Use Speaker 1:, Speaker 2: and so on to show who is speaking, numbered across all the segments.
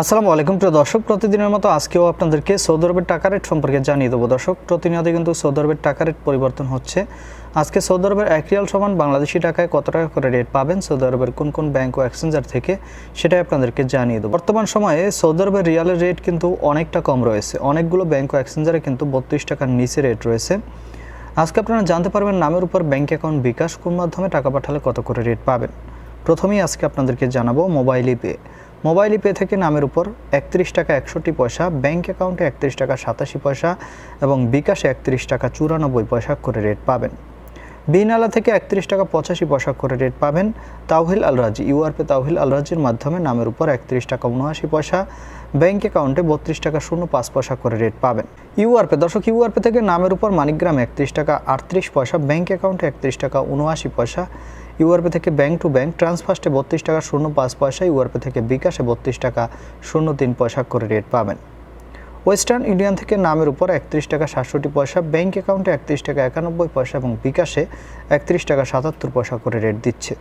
Speaker 1: আসসালামু আলাইকুম প্রিয় দর্শক, প্রতিদিনের মতো আজকেও আপনাদেরকে সৌদি আরবের টাকা রেট সম্পর্কে জানিয়ে দেবো। দর্শক, প্রতিনিয়ত কিন্তু সৌদি আরবের টাকা রেট পরিবর্তন হচ্ছে। আজকে সৌদি আরবের এক রিয়াল সমান বাংলাদেশি টাকায় কত টাকা করে রেট পাবেন? সৌদি আরবের কোন কোন ব্যাংক ও এক্সচেঞ্জার থেকে সেটাই আপনাদেরকে জানিয়ে দেবো। বর্তমান সময়ে সৌদি আরবের রিয়ালের রেট কিন্তু অনেকটা কম রয়েছে। অনেকগুলো ব্যাংক ও এক্সচেঞ্জারে কিন্তু বত্রিশ টাকার নিচে রেট রয়েছে। আজকে আপনারা জানতে পারবেন নামের উপর ব্যাংক অ্যাকাউন্ট বিকাশ কোন মাধ্যমে টাকা পাঠালে কত করে রেট পাবেন। প্রথমেই আজকে আপনাদেরকে জানাব মোবাইল পে মোবাইল পে থেকে নামের উপর একত্রিশ টাকা একষট্টি পয়সা ব্যাঙ্ক অ্যাকাউন্টে একত্রিশ টাকা সাতাশি পয়সা এবং বিকাশে একত্রিশ টাকা চুরানব্বই পয়সা করে রেট পাবেন। বিনালা থেকে একত্রিশ টাকা পঁচাশি পয়সা করে রেট পাবেন তাওহিল আলরাজি। ইউআরপে তাওহিল আলরাজির মাধ্যমে নামের উপর একত্রিশ টাকা উনআশি পয়সা ব্যাংক অ্যাকাউন্টে বত্রিশ টাকা শূন্য পাঁচ পয়সা করে রেট পাবেন। ইউআরপে দর্শক ইউআরপে থেকে নামের উপর মানিকগ্রাম একত্রিশ টাকা আটত্রিশ পয়সা ব্যাংক অ্যাকাউন্টে একত্রিশ টাকা উনআশি পয়সা ইউআরপে থেকে ব্যাংক টু ব্যাংক ট্রান্সফার্স্টে বত্রিশ টাকা শূন্য পাঁচ পয়সা ইউআরপে থেকে বিকাশে বত্রিশ টাকা শূন্য তিন পয়সা করে রেট পাবেন। ওয়েস্টার্ন ইউনিয়ন থেকে নামের উপর একত্রিশ টাকা সাতষট্টি পয়সা, ব্যাংক অ্যাকাউন্টে একত্রিশ টাকা একানব্বই পয়সা এবং বিকাশে একত্রিশ টাকা সাতাত্তর পয়সা করে রেট দিচ্ছে।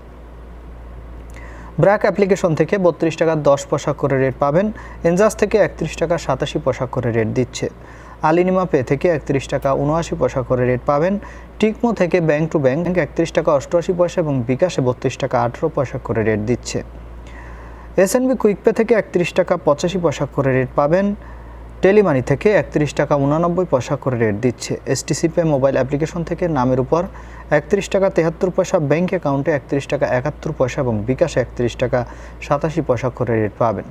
Speaker 1: ব্র্যাক অ্যাপ্লিকেশন থেকে বত্রিশ টাকা দশ পয়সা করে রেট পাবেন। এনজাস থেকে একত্রিশ টাকা সাতাশি পয়সা করে রেট দিচ্ছে। আলিনিমা পে থেকে একত্রিশ টাকা উনআশি পয়সা করে রেট পাবেন। টিকমো থেকে ব্যাংক টু ব্যাংক একত্রিশ টাকা অষ্টআশি পয়সা এবং বিকাশে বত্রিশ টাকা আঠেরো পয়সা করে রেট দিচ্ছে। এস এন এসএনবি কুইকপে থেকে একত্রিশ টাকা পঁচাশি পয়সা করে রেট পাবেন। টেলিমানি থেকে একত্রিশ টাকা উনানব্বই পয়সা করে রেট দিচ্ছে। এসটিসি পে মোবাইল অ্যাপ্লিকেশন থেকে নামের উপর একত্রিশ টাকা তেহাত্তর পয়সা ব্যাঙ্ক অ্যাকাউন্টে একত্রিশ টাকা একাত্তর পয়সা এবং বিকাশে একত্রিশ টাকা সাতাশি পয়সা করে রেট পাবেন।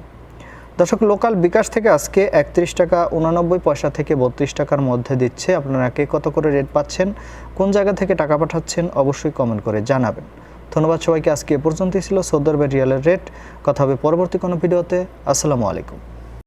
Speaker 1: দর্শক লোকাল বিকাশ থেকে আজকে একত্রিশ টাকা উনানব্বই পয়সা থেকে বত্রিশ টাকার মধ্যে দিচ্ছে। আপনারা কে কত করে রেট পাচ্ছেন, কোন জায়গা থেকে টাকা পাঠাচ্ছেন অবশ্যই কমেন্ট করে জানাবেন। ধন্যবাদ সবাইকে, আজকে এ পর্যন্তই ছিল সৌদি রিয়ালের রেট কথা হবে পরবর্তী কোনো ভিডিওতে। আসসালামু আলাইকুম।